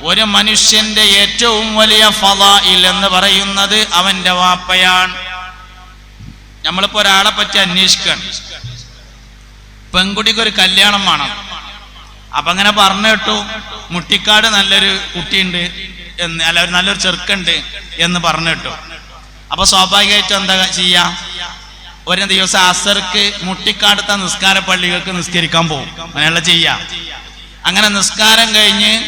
ഒരു മനുഷ്യന്റെ ഏറ്റവും വലിയ ഫലായിൽ എന്ന് പറയുന്നത് അവന്റെ വാപ്പയാണ്. നമ്മളിപ്പോ ഒരാളെ പറ്റി അന്വേഷിക്കണം. പെൺകുട്ടിക്ക് ഒരു കല്യാണം വേണം. അപ്പൊ അങ്ങനെ പറഞ്ഞു കേട്ടു മുട്ടിക്കാട് നല്ലൊരു കുട്ടിയുണ്ട് എന്ന് അല്ല നല്ലൊരു ചെറുക്കുണ്ട് എന്ന് പറഞ്ഞു കേട്ടു. അപ്പൊ സ്വാഭാവികമായിട്ടും എന്താ ചെയ്യാ? ഒരു ദിവസം അസർക്ക് മുട്ടിക്കാടുത്ത നിസ്കാര പള്ളികൾക്ക് നിസ്കരിക്കാൻ പോകും. അങ്ങനെയുള്ള ചെയ്യാം. അങ്ങനെ നിസ്കാരം കഴിഞ്ഞ്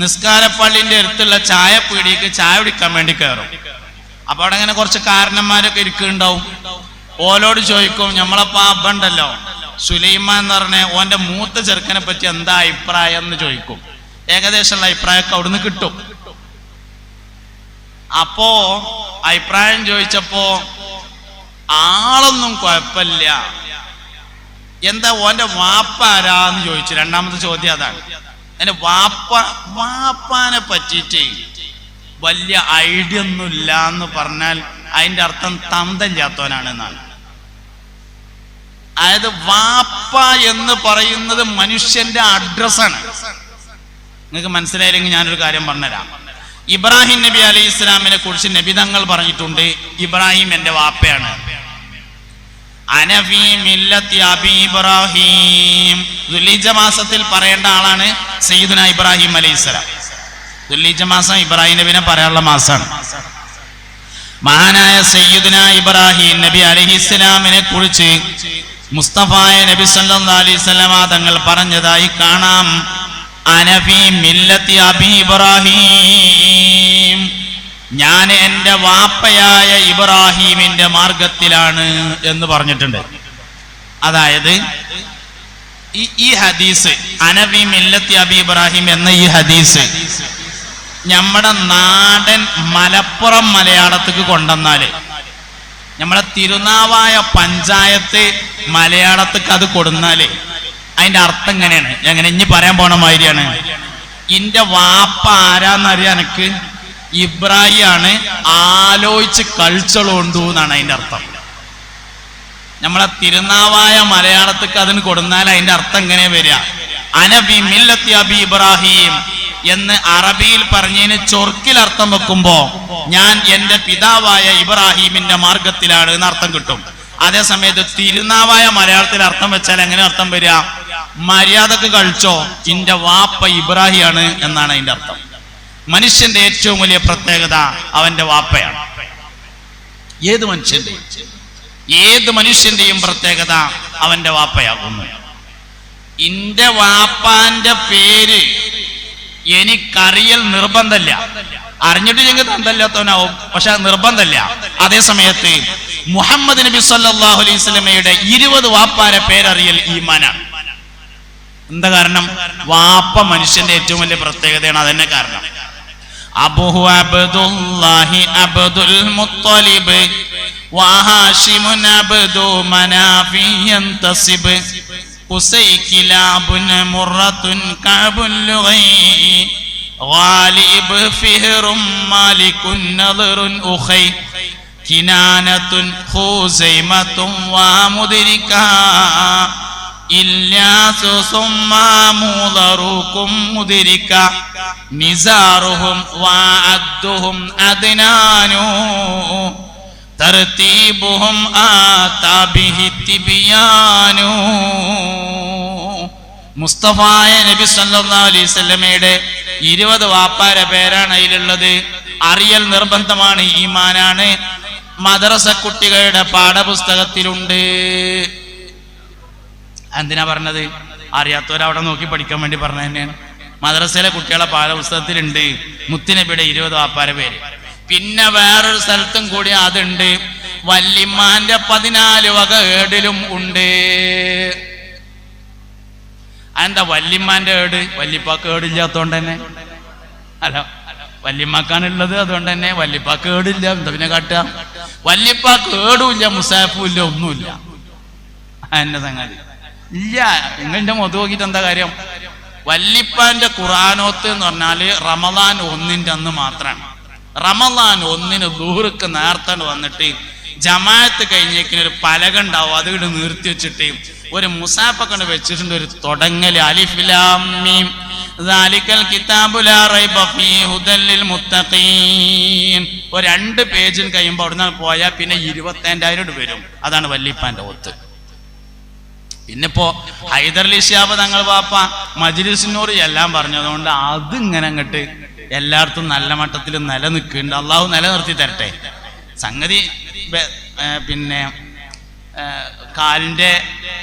നിസ്കാര പള്ളിന്റെ അടുത്തുള്ള ചായ പീടിക്ക് ചായ കുടിക്കാൻ വേണ്ടി കയറും അപ്പൊ അവിടെ അങ്ങനെ കുറച്ച് കാരണന്മാരൊക്കെ ഇരിക്കുന്നുണ്ടാവും. ഓലോട് ചോദിക്കും നമ്മളപ്പോ അബ്ബണ്ടല്ലോ സുലൈമാൻ എന്ന് പറഞ്ഞ ഓന്റെ മൂത്ത ചെറുക്കനെ പറ്റി എന്താ അഭിപ്രായം എന്ന് ചോദിക്കും. ഏകദേശമുള്ള അഭിപ്രായമൊക്കെ അവിടുന്ന് കിട്ടും. അപ്പോ അഭിപ്രായം ചോദിച്ചപ്പോ ആളൊന്നും കുഴപ്പമില്ല. എന്താ ഓന്റെ വാപ്പ ആരാന്ന് ചോദിച്ചു. രണ്ടാമത്തെ ചോദ്യം അതാണ്. എന്റെ വാപ്പ വാപ്പാനെ പറ്റിയിട്ട് വലിയ ഐഡിയ ഒന്നുമില്ല എന്ന് പറഞ്ഞാൽ അതിന്റെ അർത്ഥം തന്തല്ലാത്തവനാണ് എന്നാണ് അതായത് വാപ്പ എന്ന് പറയുന്നത് മനുഷ്യന്റെ അഡ്രസ്സാണ് നിങ്ങൾക്ക് മനസ്സിലായില്ലെങ്കിൽ ഞാനൊരു കാര്യം പറഞ്ഞുതരാം. ഇബ്രാഹിം നബി അലൈഹി ഇസ്ലാമിനെ കുറിച്ച് നബിതങ്ങൾ പറഞ്ഞിട്ടുണ്ട് ഇബ്രാഹിം എന്റെ വാപ്പയാണ്. അനഫി ഇബ്രാഹിം. മാസത്തിൽ പറയേണ്ട ആളാണ് സയ്യിദുന ഇബ്രാഹിം അലൈഹി സ്വലാം ദുലീജ മാസം ഇബ്രാഹിം നബിനെ പറയാനുള്ള മാസമാണ് മഹാനായ സയ്യിദുന ഇബ്രാഹിം നബി അലൈഹി ഇസ്ലാമിനെ കുറിച്ച് മുസ്തഫായ നബി സല്ലാ അലൈഹി വസല്ലമ തങ്ങൾ പറഞ്ഞതായി കാണാം. അനഫി മില്ലത്തി അബി ഇബ്രാഹിം. ഞാൻ എന്റെ വാപ്പയായ ഇബ്രാഹീമിന്റെ മാർഗത്തിലാണ് എന്ന് പറഞ്ഞിട്ടുണ്ട്. അതായത് ഈ ഹദീസ് അനബി മില്ലത്തി അബി ഇബ്രാഹിം എന്ന ഈ ഹദീസ് നമ്മുടെ നാടൻ മലപ്പുറം മലയാളത്തേക്ക് കൊണ്ടുവന്നാൽ നമ്മളെ തിരുനാവായ പഞ്ചായത്ത് മലയാളത്തേക്ക് അത് കൊടുന്നാൽ അതിന്റെ അർത്ഥം എങ്ങനെയാണ്? എങ്ങനെ ഇനി പറയാൻ പോണ മാതിരിയാണ്. ഇന്റെ വാപ്പ ആരാന്നറിയാൻ എനിക്ക് ഇബ്രാഹിം ആണ് ആലോചിച്ച് കളിച്ചോളൂണ്ടു എന്നാണ് അതിന്റെ അർത്ഥം. നമ്മളെ തിരുനാവായ മലയാളത്തിക്ക് അതിന് കൊടുന്നാൽ അതിന്റെ അർത്ഥം എങ്ങനെ വരിക? അനബി മില്ലത്തി അബി ഇബ്രാഹിം എന്ന് അറബിയിൽ പറഞ്ഞതിന് ചൊർക്കിൽ അർത്ഥം വെക്കുമ്പോ ഞാൻ എന്റെ പിതാവായ ഇബ്രാഹിമിന്റെ മാർഗത്തിലാണ് എന്ന് അർത്ഥം കിട്ടും. അതേസമയത്ത് തിരുനാവായ മലയാളത്തിൽ അർത്ഥം വെച്ചാൽ എങ്ങനെ അർത്ഥം വരിക? മര്യാദയ്ക്ക് കഴിച്ചോ ഇന്റെ വാപ്പ ഇബ്രാഹിമാണ് എന്നാണ് അതിന്റെ അർത്ഥം. മനുഷ്യന്റെ ഏറ്റവും വലിയ പ്രത്യേകത അവന്റെ വാപ്പയാണ്. ഏത് മനുഷ്യന്റെയും ഏത് മനുഷ്യന്റെയും പ്രത്യേകത അവന്റെ വാപ്പയാകുന്നു. ഇന്റെ വാപ്പാന്റെ പേര് എനിക്കറിയൽ നിർബന്ധമില്ല അറിഞ്ഞിട്ട് ഞങ്ങൾ തന്തല്ലാത്തവനാവും പക്ഷെ നിർബന്ധമല്ല അതേ സമയത്ത് മുഹമ്മദ് നബി സല്ലാഹു അലൈഹി വസല്ലമയുടെ ഇരുപത് വാപ്പാരെ പേരറിയൽ ഈമാനാണ്. എന്താ കാരണം? വാപ്പ മനുഷ്യന്റെ ഏറ്റവും വലിയ പ്രത്യേകതയാണ് അതന്നെ കാരണം. അബുഹു അബ്ദുല്ലാഹി അബ്ദുൽ മുത്തലിബ് വഹാഷിമുൻ അബ്ദു മനാഫി യന്തസിബ് ഉസൈക്കിലാബുൻ മുറത്തുൻ കഅബുൽ ലുഗൈ غالب فهر مالك نظر أخي كنانة خزيمة ومدركا ഇല്ലാസു സുമ്മാമൂലറൂക്കും മുതിരിക്ക. നിസാറുഹും വാഅദ്ദുഹും അദ്നാനു. തർതീബുഹും ആതാബിഹി തിബിയാനു. മുസ്തഫായ നബി സല്ലല്ലാഹു അലൈഹി സല്ലമയുടെ ഇരുപത് വാപ്പാര പേരാണ് അതിലുള്ളത്. അറിയൽ നിർബന്ധമാണ് ഈമാനാണ്. മദ്രസ കുട്ടികളുടെ പാഠപുസ്തകത്തിലുണ്ട്. എന്തിനാ പറഞ്ഞത്? അറിയാത്തവരവിടെ നോക്കി പഠിക്കാൻ വേണ്ടി പറഞ്ഞ തന്നെയാണ്. മദ്രസയിലെ കുട്ടികളെ പാഠപുസ്തകത്തിലുണ്ട് മുത്തിനബിയുടെ ഇരുപത് വാപ്പാര പേര്. പിന്നെ വേറൊരു സ്ഥലത്തും കൂടി അതുണ്ട്. വല്ലിമാന്റെ പതിനാല് വക ഏടിലും ഉണ്ട്. എന്താ വല്ലിമാന്റെ ഏട്? വല്ലിപ്പാക്ക് ഏടില്ലാത്തോണ്ട് തന്നെ. അല്ല വല്യമ്മാക്കാനുള്ളത് അതുകൊണ്ട് തന്നെ. വല്യപ്പാക്ക് ഏടില്ല. എന്താ പിന്നെ കാട്ടുക? വല്യപ്പാക്ക് ഏടുമില്ല മുസാഫും ഇല്ല ഒന്നുമില്ല. എന്നെ സംഗതി. ഇല്ല നിങ്ങളുടെ മുഖത്ത് നോക്കിയിട്ട് എന്താ കാര്യം? വല്ലിപ്പാന്റെ ഖുറാനോത്ത് എന്ന് പറഞ്ഞാൽ റമദാൻ ഒന്നിന്റെ അന്ന് മാത്രമാണ്. റമദാൻ ഒന്നിന് ദൂർക്ക് നേർത്താണ് വന്നിട്ട് ജമാഅത്ത് കഴിഞ്ഞേക്കിന് ഒരു പലക ഉണ്ടാവും അത് ഇവിടെ നിർത്തി വെച്ചിട്ട് ഒരു മുസാഫൊക്കെ കൊണ്ട് വെച്ചിട്ടുണ്ട് ഒരു തുടങ്ങൽ. അലിഫിലാമീം ഒരു രണ്ട് പേജിൽ കഴിയുമ്പോൾ അവിടുന്ന് പോയാൽ പിന്നെ ഇരുപത്തഞ്ചായിരം രൂപ വരും. അതാണ് വല്ലിപ്പാന്റെ ഒത്ത്. പിന്നിപ്പോ ഹൈദർലി ഷിയാബ് തങ്ങൾ പാപ്പ മജിലിസിനോട് എല്ലാം പറഞ്ഞതുകൊണ്ട് അത് ഇങ്ങനെ അങ്ങോട്ട് എല്ലായിടത്തും നല്ല മട്ടത്തിൽ നിലനിൽക്കുന്നുണ്ട്. അള്ളാഹു നിലനിർത്തി തരട്ടെ. സംഗതി പിന്നെ കാലിന്റെ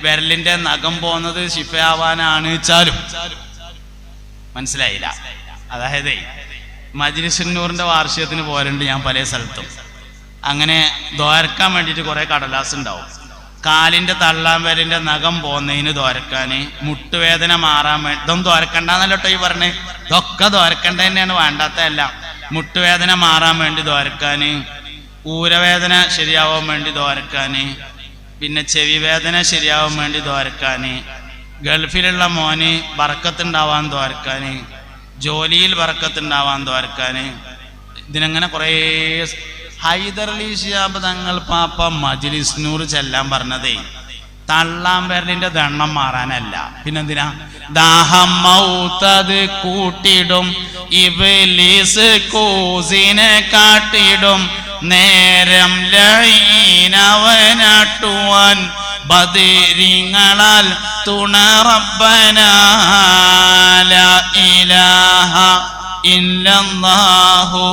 വിരലിന്റെ നഖം പോകുന്നത് ശിഫയാവാനാണ് വെച്ചാലും മനസ്സിലായില്ല. അതായത് മജിലിസിനൂറിന്റെ വാർഷികത്തിന് പോലുണ്ട് ഞാൻ പല സ്ഥലത്തും. അങ്ങനെ ദ്വാരക്കാൻ വേണ്ടിയിട്ട് കുറെ കടലാസ് ഉണ്ടാവും. കാലിന്റെ തള്ളാൻ വരലിന്റെ നഖം പോകുന്നതിന് തോരക്കാൻ മുട്ടുവേദന മാറാൻ വേണ്ടി ഇതൊന്നും ദ്വാരക്കണ്ടെന്നല്ലോ കേട്ടോ ഈ പറഞ്ഞേ? ഇതൊക്കെ ദ്വാരക്കണ്ട തന്നെയാണ് വേണ്ടാത്തതല്ല. മുട്ടുവേദന മാറാൻ വേണ്ടി തോരക്കാൻ ഊരവേദന ശരിയാവാൻ വേണ്ടി തോരക്കാൻ പിന്നെ ചെവി വേദന ശരിയാവാൻ വേണ്ടി തോരക്കാൻ ഗൾഫിലുള്ള മോന് വറക്കത്തുണ്ടാവാൻ തോരക്കാൻ ജോലിയിൽ വറക്കത്തുണ്ടാവാൻ തോരക്കാൻ ഇതിനങ്ങനെ കുറേ ഹൈദർലി ഷിയാബ് തങ്ങൾ പാപ്പ മജ്ലിസ്നൂർ ചെല്ലാൻ പറഞ്ഞതേ. തള്ളാൻ പേരലിന്റെ ദണ്ണം മാറാനല്ല. പിന്നെന്തിനാ? ദാഹം മൗത്തത് കൂട്ടിടും ഇബലീസ് കൂസിനെ കാട്ടിടും നേരം ലൈനവനാട്ടുവാൻ ബദിരിങ്ങളാൽ തുണറബന ലാ ഇലാഹ ഇല്ലല്ലാഹു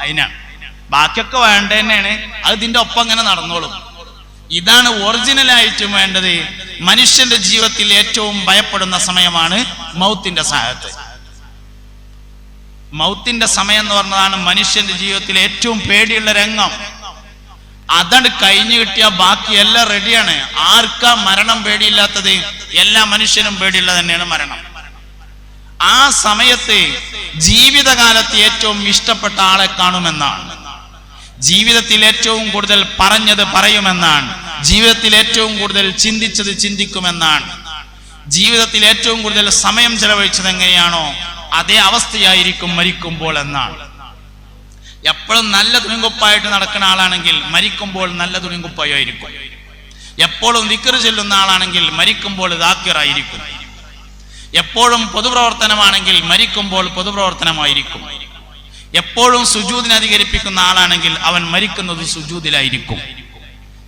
അതിനാണ് ബാക്കിയൊക്കെ വേണ്ട തന്നെയാണ്. അത് ഇതിന്റെ ഒപ്പം അങ്ങനെ നടന്നോളും. ഇതാണ് ഒറിജിനൽ ആയിട്ടും വേണ്ടത്. മനുഷ്യന്റെ ജീവിതത്തിൽ ഏറ്റവും ഭയപ്പെടുന്ന സമയമാണ് മൗത്തിന്റെ സഹായത്ത് മൗത്തിന്റെ സമയം എന്ന് പറഞ്ഞതാണ് മനുഷ്യന്റെ ജീവിതത്തിൽ ഏറ്റവും പേടിയുള്ള രംഗം. അതാണ് കഴിഞ്ഞു കിട്ടിയ ബാക്കി എല്ലാം റെഡിയാണ് ആർക്കാ മരണം പേടിയില്ലാത്തത്? എല്ലാ മനുഷ്യനും പേടിയുള്ള തന്നെയാണ് മരണം. ആ സമയത്ത് ജീവിതകാലത്ത് ഏറ്റവും ഇഷ്ടപ്പെട്ട ആളെ കാണുമെന്നാണ്. ജീവിതത്തിൽ ഏറ്റവും കൂടുതൽ പറഞ്ഞത് പറയുമെന്നാണ്. ജീവിതത്തിൽ ഏറ്റവും കൂടുതൽ ചിന്തിച്ചത് ചിന്തിക്കുമെന്നാണ്. ജീവിതത്തിൽ ഏറ്റവും കൂടുതൽ സമയം ചെലവഴിച്ചത് എങ്ങനെയാണോ അതേ അവസ്ഥയായിരിക്കും മരിക്കുമ്പോൾ എന്നാണ്. എപ്പോഴും നല്ല തുണിങ്കുപ്പായിട്ട് നടക്കുന്ന ആളാണെങ്കിൽ മരിക്കുമ്പോൾ നല്ല തുണിങ്കുപ്പായിരിക്കും എപ്പോഴും വിക്കറ് ചെല്ലുന്ന ആളാണെങ്കിൽ മരിക്കുമ്പോൾ ദാക്കിറായിരിക്കും. എപ്പോഴും പൊതുപ്രവർത്തനമാണെങ്കിൽ മരിക്കുമ്പോൾ പൊതുപ്രവർത്തനമായിരിക്കും. എപ്പോഴും സുജൂദിനെ അധികരിപ്പിക്കുന്ന ആളാണെങ്കിൽ അവൻ മരിക്കുന്നത് സുജൂദിലായിരിക്കും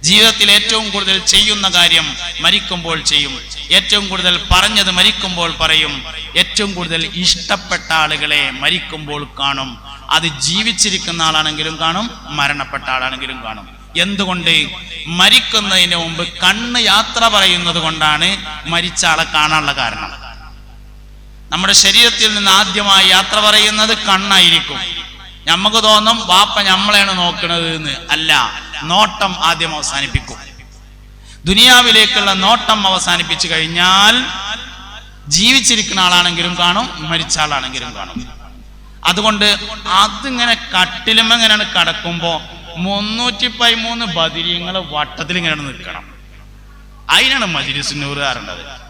ജീവിതത്തിൽ ഏറ്റവും കൂടുതൽ ചെയ്യുന്ന കാര്യം മരിക്കുമ്പോൾ ചെയ്യും. ഏറ്റവും കൂടുതൽ പറഞ്ഞത് മരിക്കുമ്പോൾ പറയും. ഏറ്റവും കൂടുതൽ ഇഷ്ടപ്പെട്ട ആളുകളെ മരിക്കുമ്പോൾ കാണും. അത് ജീവിച്ചിരിക്കുന്ന ആളാണെങ്കിലും കാണും മരണപ്പെട്ട ആളാണെങ്കിലും കാണും. എന്തുകൊണ്ട്? മരിക്കുന്നതിന് മുമ്പ് കണ്ണ് യാത്ര പറയുന്നത് കൊണ്ടാണ് മരിച്ച ആളെ കാണാനുള്ള കാരണം. നമ്മുടെ ശരീരത്തിൽ നിന്ന് ആദ്യമായി യാത്ര പറയുന്നത് കണ്ണായിരിക്കും. നമുക്ക് തോന്നും വാപ്പ നമ്മളെയാണ് നോക്കുന്നത് എന്ന് അല്ല നോട്ടം ആദ്യം അവസാനിപ്പിക്കും. ദുനിയാവിലേക്കുള്ള നോട്ടം അവസാനിപ്പിച്ചു കഴിഞ്ഞാൽ ജീവിച്ചിരിക്കുന്ന ആളാണെങ്കിലും കാണും മരിച്ച ആളാണെങ്കിലും കാണും. അതുകൊണ്ട് അതിങ്ങനെ കട്ടിലുമെങ്ങനെയാണ് കടക്കുമ്പോ മുന്നൂറ്റി പതിമൂന്ന് ബദിരിയങ്ങൾ വട്ടത്തിൽ ഇങ്ങനെയാണ് നിൽക്കണം. അതിനാണ് മജിലിസിനൂറ് അറിയേണ്ടത്